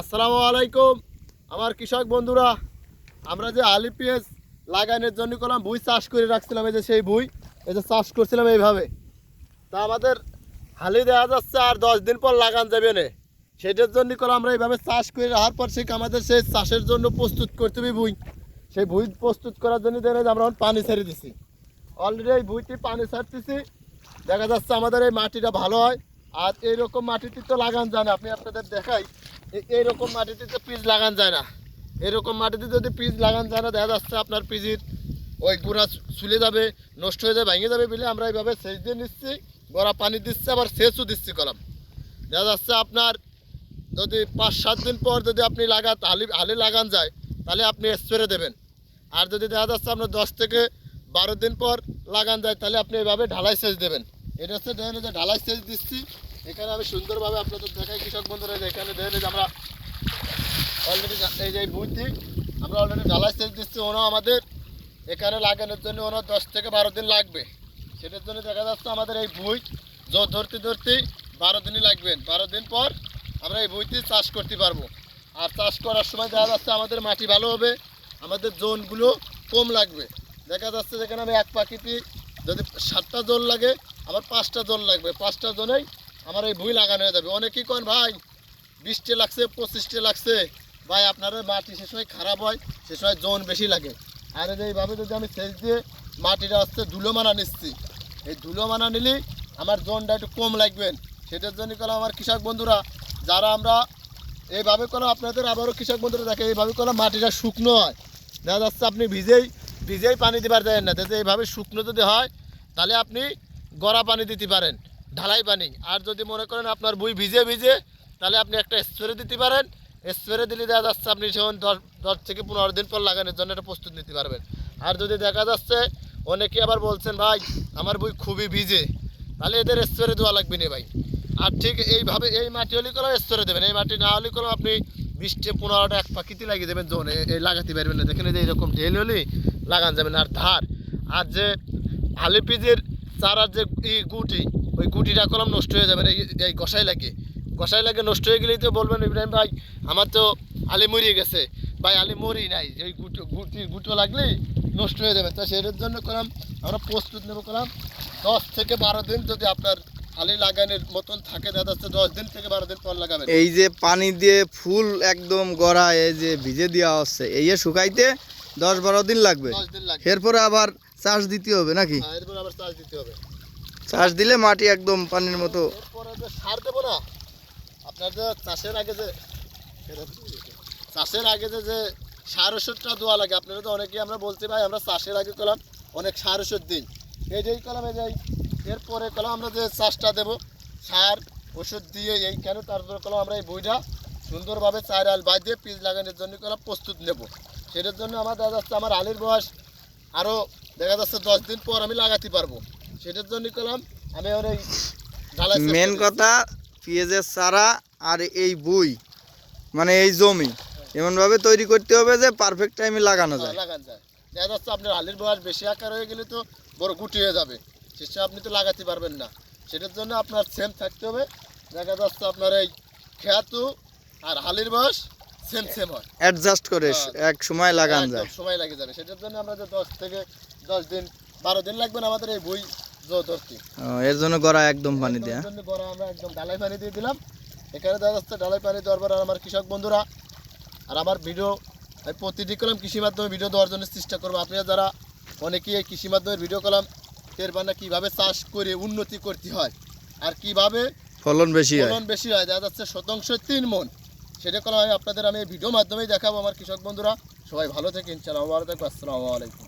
আসসালামু আলাইকুম। আমার কৃষক বন্ধুরা, আমরা যে আলি, পেঁয়াজ লাগানোর জন্য করলাম ভুই চাষ করে রাখছিলাম, এই যে সেই ভুই, এই যে চাষ করছিলাম এইভাবে। তা আমাদের হালি দেওয়া যাচ্ছে আর দশ দিন পর লাগান যাবে না। সেটার জন্য করে আমরা এইভাবে চাষ করে রাখার পর সেই আমাদের সেই চাষের জন্য প্রস্তুত করতে হবে ভুই। সেই ভুই প্রস্তুত করার জন্য আমরা এখন পানি ছেড়ে দিছি। অলরেডি এই ভুইটি পানি ছাড়তেছি। দেখা যাচ্ছে আমাদের এই মাটিটা ভালো হয়। আর এইরকম মাটিতে তো লাগান জানে আপনি আপনাদের দেখাই। এইরকম মাটিতে তো পিচ লাগান যায় না। এরকম মাটিতে যদি পিচ লাগান যায় না, দেখা যাচ্ছে আপনার পিজির ওই গুঁড়া চুলে যাবে, নষ্ট হয়ে যাবে, ভেঙে যাবে বলে আমরা এইভাবে সেচ দিয়ে নিচ্ছি, গড়া পানি দিচ্ছি, আবার সেচও দিচ্ছি কলাম। দেখা যাচ্ছে আপনার যদি পাঁচ, সাত দিন পর যদি আপনি লাগান হালি হালি লাগান যায়, তাহলে আপনি স্প্রে দেবেন। আর যদি দেখা যাচ্ছে আপনার দশ থেকে বারো দিন পর লাগান যায়, তাহলে আপনি এইভাবে ঢালাই সেচ দেবেন। এটা হচ্ছে ঢালাই সেচ দিচ্ছি এখানে আমি সুন্দরভাবে আপনাদের দেখাই, কৃষক বন্ধুরা এখানে দেখেন আমরা অলরেডি এই যে বুদ্ধি আমরা অলরেডি ঢালাই সেচ দিচ্ছি, ওনাও আমাদের। এখানে লাগানোর জন্য ওনার দশ থেকে বারো দিন লাগবে। সেটার জন্য দেখা যাচ্ছে আমাদের এই বই জোর ধরতে ধরতে বারো দিনই লাগবেন। বারো দিন পর আমরা এই বইতে চাষ করতে পারব। আর চাষ করার সময় দেখা যাচ্ছে আমাদের মাটি ভালো হবে, আমাদের জোনগুলো কম লাগবে। দেখা যাচ্ছে যেখানে আমি এক পাখিতে যদি সাতটা জোন লাগে, আমার পাঁচটা জোন লাগবে। পাঁচটা জোনেই আমার এই ভুই লাগানো হয়ে যাবে। অনেকেই কন, ভাই বিশটে লাগছে, পঁচিশটে লাগছে। ভাই, আপনার মাটি সে সময় খারাপ হয়, সে সময় জোন বেশি লাগে। আর এইভাবে যদি আমি সেচ দিয়ে মাটিটা আসতে ধুলো মানা নিচ্ছি, এই ধুলো মানা নিলে আমার জোনটা একটু কম লাগবেন সেটার জন্য করলাম আমার কৃষক বন্ধুরা, যারা আমরা এইভাবে করলাম আপনাদের আবারও কৃষক বন্ধুরা দেখে, এইভাবে করলাম মাটিটা শুকনো হয়। দেখা যাচ্ছে আপনি ভিজেই ভিজেই পানি দিবার দেন না। যাতে এইভাবে শুকনো যদি হয়, তাহলে আপনি গড়া পানি দিতে পারেন। ঢালাই পানি আর যদি মনে করেন আপনার বই ভিজে ভিজে, তাহলে আপনি একটা স্প্রে দিতে পারেন। স্প্রে দিলে দেখা যাচ্ছে আপনি সেখন দশ দশ থেকে পনেরো দিন পর লাগানোর জন্য একটা প্রস্তুত নিতে পারবেন। আর যদি দেখা যাচ্ছে অনেকে আবার বলছেন, ভাই, আমার বই খুবই ভিজে। তাহলে এদের স্প্রে দেওয়া লাগবে না ভাই। আর ঠিক এইভাবে এই মাটি হলে কোনো স্প্রে দেবেন। এই মাটি না হলে কোনো আপনি বিশটে পনেরোটা এক পাখিতে লাগিয়ে দেবেন জোনে এই লাগাতে পারবেন না। দেখেন যে এইরকম ঢেল হলে লাগান যাবেন। আর ধার, আর যে আলু পিজের চারার যে ই গুটি ওই গুটিটা কলম নষ্ট হয়ে যাবে এই গসাই লাগে। গসাই লাগে নষ্ট হয়ে গেলেই তো বলবেন ইব্রাহিম ভাই আমার তো আলি মরিয়ে গেছে। ভাই আলি মরি নাই ওই গুটো গুটি গুটো লাগলেই নষ্ট হয়ে যাবে। তো সেটার জন্য করলাম আমরা প্রস্তুত নেব করলাম দশ থেকে বারো দিন যদি আপনার আলি লাগানোর মতন থাকে যাচ্ছে দশ দিন থেকে বারো দিন পর লাগাবেন। এই যে পানি দিয়ে ফুল একদম গড়া এই যে ভিজে দেওয়া হচ্ছে এই যে শুকাইতে দশ বারো লাগবে। দিন লাগবে। এরপরে আবার চাষ দিতে হবে নাকি? হ্যাঁ, এরপর আবার চাষ দিতে হবে। চাষ দিলে মাটি একদম পানির মতো। সার দেবো না, আপনার যে চাষের আগে যে চাষের আগে যে যে সার ওষুধটা দেওয়া লাগে, আপনারা তো অনেকেই আমরা বলছি, ভাই, আমরা চাষের আগে করলাম, অনেক সার ওষুধ দিই এইটাই কলাম এই যাই এরপরে কলাম আমরা যে চাষটা দেবো, সার, ওষুধ দিয়ে এই কেন তারপরে কলাম আমরা এই বইটা সুন্দরভাবে চার আল বাদ দিয়ে পিস লাগানোর জন্য কলাম প্রস্তুত নেব। সেটার জন্য আমার দেখা যাচ্ছে, আমার আলির বয়স আরও দেখা যাচ্ছে দশ দিন পর আমি লাগাতে পারব। সেটার জন্য কলাম আমি ওর এই মেন কথা পেঁয়াজের চারা আর এই বই মানে এই জমি এমনভাবে তৈরি করতে হবে যে পারফেক্ট টাইমে লাগানো হ্যাঁ, যায়। লাগান যায়। দেখা যাচ্ছে আপনার আলির বয়স বেশি আকার হয়ে গেলে তো বড় গুটি হয়ে যাবে। শেষে আপনি তো লাগাতে পারবেন না। সেটার জন্য আপনার সেম থাকতে হবে। দেখা যাচ্ছে আপনার এই খেয়াতু আর হালির বয়স সেম সেম হয়। অ্যাডজাস্ট করে হ্যাঁ। এক সময় লাগান যায়। সময় লাগে যাবে। সেটার জন্য আমরা যে দশ থেকে দশ দিন বারো দিন লাগবে না আমাদের এই বই ধরতে। এর জন্য গড়া একদম পানি দেয়া। বড় আমরা একদম ডালাই পানি দিয়ে দিলাম। এখানে দেখা যাচ্ছে ডালাই পানি দেওয়ার পর আমার কৃষক বন্ধুরা আর আমার ভিডিও আমি প্রতিটি কলাম কৃষি মাধ্যমে ভিডিও দেওয়ার জন্য চেষ্টা করব। আপনারা যারা অনেকেই এই কৃষি মাধ্যমে ভিডিও কলাম এর মানে কীভাবে চাষ করে উন্নতি করতে হয় আর কীভাবে ফলন বেশি ফলন বেশি হয় দেখা যাচ্ছে শতাংশ তিন মন। সেটা কলাম আমি আপনাদের আমি ভিডিও মাধ্যমেই দেখাবো। আমার কৃষক বন্ধুরা সবাই ভালো থেকে ইনশাআল্লাহ ভালো থাকব আসসালামু আলাইকুম।